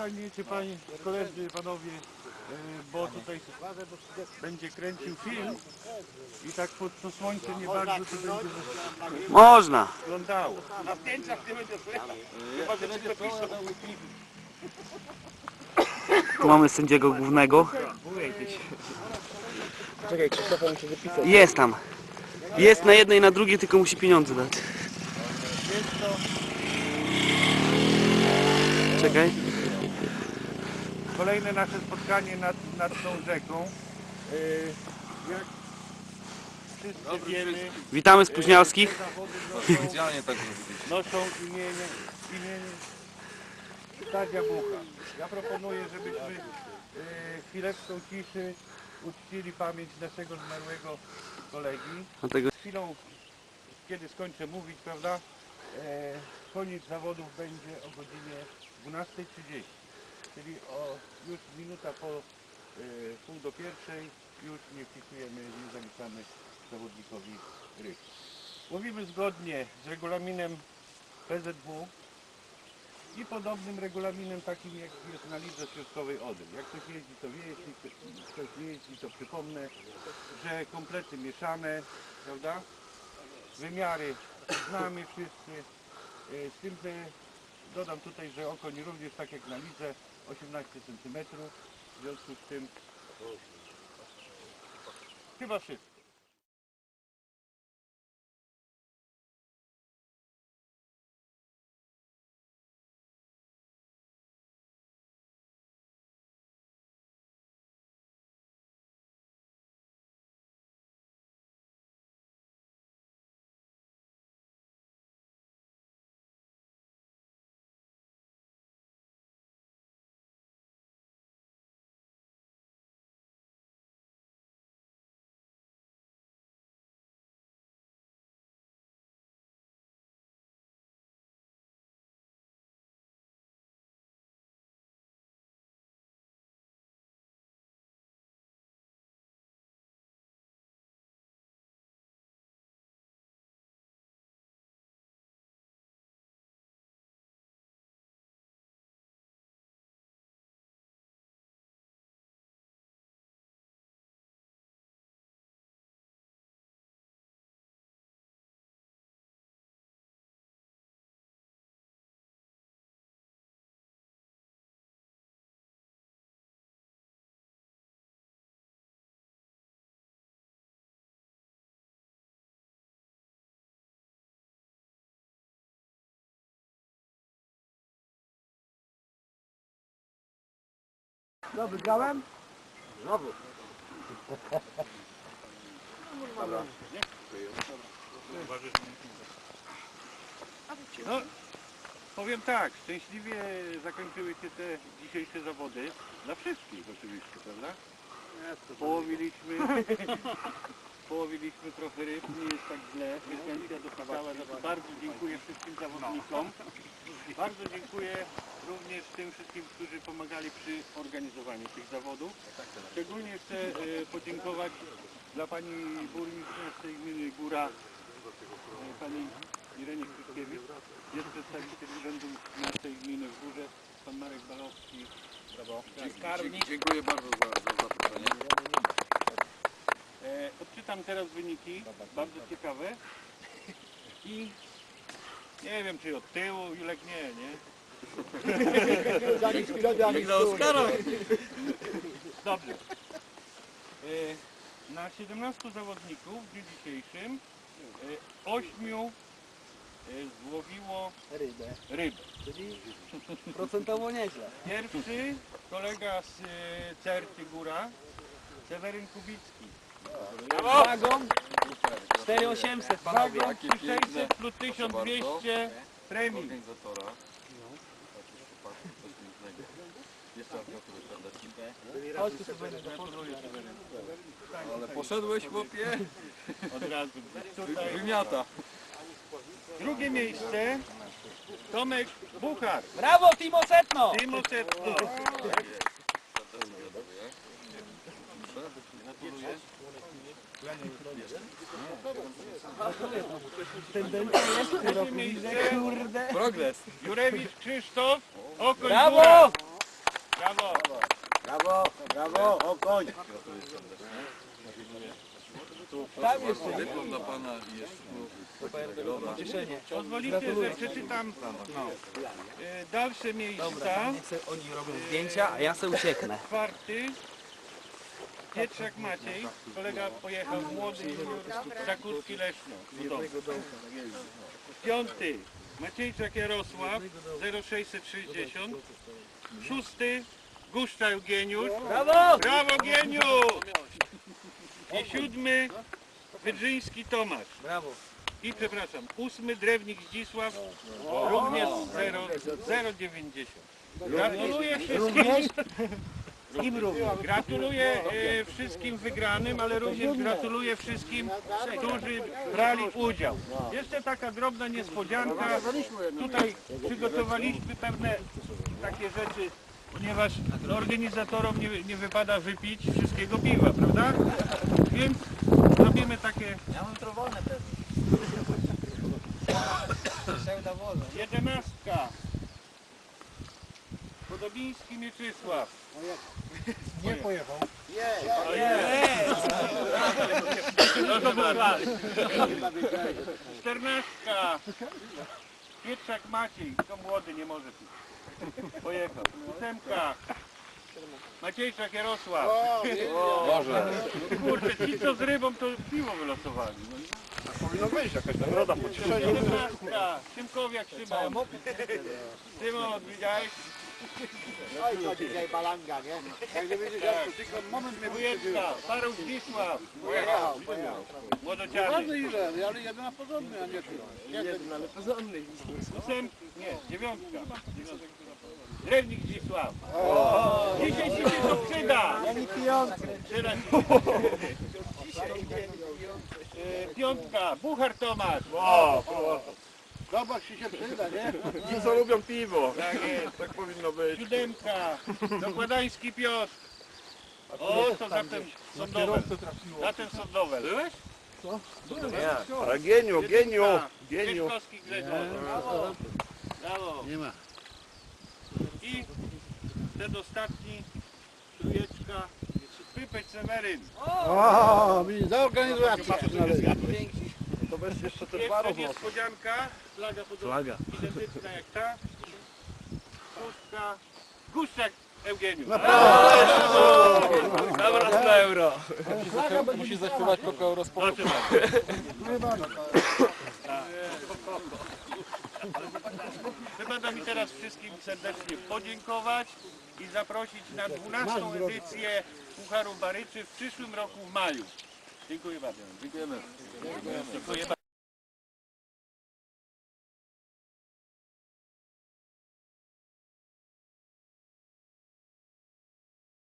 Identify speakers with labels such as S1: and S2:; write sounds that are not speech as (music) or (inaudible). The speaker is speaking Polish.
S1: zostaniecie Panie, koledzy, Panowie, e, bo tutaj będzie kręcił film i tak pod to słońce nie bardzo to będzie
S2: Można.
S1: wyglądało. Na zdjęciach nie będzie Chyba, że ci to piszą.
S2: Tu mamy sędziego głównego.
S3: Czekaj, Krzysztofa musi wypisać.
S2: Jest tam. Jest na jednej i na drugiej, tylko musi pieniądze dać. Czekaj.
S1: Kolejne nasze spotkanie nad, nad tą rzeką. E, Jak wszyscy wiemy,
S2: Witamy spóźnialskich.
S1: te zawody (laughs)
S4: Specjalnie tak zrobiliśmy.
S1: noszą imienie, imienie Stadia Bucha. Ja proponuję, żebyśmy e, chwileczką ciszy uczcili pamięć naszego zmarłego kolegi.
S2: Dlatego
S1: Z chwilą, kiedy skończę mówić, prawda, e, koniec zawodów będzie o godzinie 12.30, czyli o już minuta po e, pół do pierwszej już nie wpisujemy, nie zaliczamy zawodnikowi ryb. Mówimy zgodnie z regulaminem PZW i podobnym regulaminem takim jak jest na lidze środkowej Odry. Jak ktoś jeździ to wie, jeśli ktoś- nie jeździ to przypomnę, że komplety mieszane, prawda? Wymiary znamy wszyscy. E, Z tym, że dodam tutaj, że okoń również tak jak na lidze 18 cm. W związku z tym chyba wszystko.
S3: No, wygrałem?
S1: No, powiem tak, szczęśliwie zakończyły się te dzisiejsze zawody. Dla wszystkich oczywiście, prawda? Połowiliśmy, (laughs) połowiliśmy trochę ryb, nie jest tak źle. Frekwencja dopisała, za to bardzo dziękuję wszystkim zawodnikom. Bardzo dziękuję również tym wszystkim, którzy pomagali przy organizowaniu tych zawodów. Szczególnie chcę e, podziękować dla pani burmistrz naszej gminy Góra, e, pani Irenie Krzyszkiewicz. Jest przedstawiciel Urzędu naszej gminy w Górze, pan Marek Balowski. Brawo.
S4: Dzie- Dziękuję bardzo za, za zaproszenie.
S1: E, odczytam teraz wyniki, bardzo ciekawe. I nie wiem czy od tyłu, Julek nie, nie?
S4: Jak dla Oskara.
S1: Dobrze. E, na 17 zawodników w dniu dzisiejszym e, 8 e, złowiło
S3: Rybę.
S1: rybę.
S3: Czyli procentowo nieźle.
S1: Pierwszy kolega z e, Certy Góra, Seweryn Kubicki.
S3: Wagą 4800.
S4: Panowie,
S1: Wagą
S4: jakie piękne.
S1: 600 plus 1200 premii.
S4: Organizatora. Jeszcze raz gratuluję serdecznie.
S3: Chodź tu.
S4: Ale poszedłeś chłopie?
S1: Od razu. Tutaj
S4: Wymiata.
S1: drugie miejsce Tomek Buchar.
S3: Brawo Timo Setno!
S1: Timo Setno.
S3: Tendencja jest kurde.
S4: Progres.
S1: Jurewicz Krzysztof. Okoń
S3: Brawo!
S1: Brawo!
S5: Brawo, brawo, o koń.
S4: Gratuluję serdecznie.
S3: Tam jeszcze.
S4: Dyplom dla pana.
S3: Cieszenie.
S1: Pozwolicie, że przeczytam no, e, dalsze miejsca.
S3: Niech sobie oni robią zdjęcia, a ja sobie ucieknę.
S1: Czwarty. Pietrzak Maciej. Kolega pojechał młody junior Zakórski Leszno. Piąty. Maciejczak Jarosław 0660. Szósty. Guszcza Eugeniusz.
S3: Brawo!
S1: Brawo Geniusz! I siódmy. Wydrzyński Tomasz.
S3: Brawo.
S1: I przepraszam, ósmy drewnik Zdzisław, również 0, 0,90. Gratuluję wszystkim.
S5: Im również.
S1: Gratuluję e, wszystkim wygranym, ale również gratuluję wszystkim, którzy brali udział. Jeszcze taka drobna niespodzianka. Tutaj przygotowaliśmy pewne takie rzeczy, ponieważ organizatorom nie, nie wypada wypić wszystkiego piwa, prawda? Więc robimy takie
S3: Ja mam trowolne pewnie.
S1: Jedenastka. Podobiński Mieczysław.
S5: Nie pojechał.
S1: No to był plan. Czternastka. Pietrzak Maciej. To młody nie może pić. Pojechał. Ósemka. Maciejczak Jarosław.
S4: Może.
S1: Kurde, ci co z rybą to piwo wylosowali.
S5: Powinno wejść jakaś nagroda pocieszenia.
S1: Siedemnastka. Szymkowiak Szymon. Szymon, widziałeś?
S5: Oj, to dzisiaj balanga, nie? Jak gdyby
S1: Tak.
S5: tylko moment mnie
S1: Dwójeczka. Paruch Zdzisław.
S5: pojechał, pojechał.
S1: Młodociany.
S5: ile? Ale jeden na porządny, a nie ty. Jeden, ale
S1: Ósem, nie, dziewiątka. Drewnik Zdzisław. Dzisiaj ci się to przyda.
S5: Ja nie pijący.
S1: Przyda ci się. (laughs) E, Piątka, Buchar Tomasz.
S5: Zobacz, czy się przyda, nie?
S6: Ci co lubią piwo.
S1: Tak jest.
S6: Tak powinno być.
S1: Siódemka, Dokładański Piotr. O, to za ten sądowe. Za ten sądowe. Byłeś?
S6: Ale geniu, geniu, geniu.
S1: Grzegorz. Brawo. Brawo.
S5: Nie ma.
S1: I ten ostatni, trójeczka, Pypeć Seweryn.
S5: O, mi za organizację.
S6: To weź jeszcze te dwa
S1: Jeszcze
S6: rozłoty.
S1: niespodzianka, flaga podobna, identyczna jak ta. Pustka, Guszczak Eugeniusz.
S3: Dobra, na euro.
S4: Musi zaśpiewać Koko Eurosport.
S1: Proszę bardzo. Wypada mi teraz wszystkim serdecznie podziękować i zaprosić na 12 edycję Pucharu Baryczy w przyszłym roku w maju. Dziękuję bardzo.
S4: Dziękujemy.
S1: Dziękuję bardzo.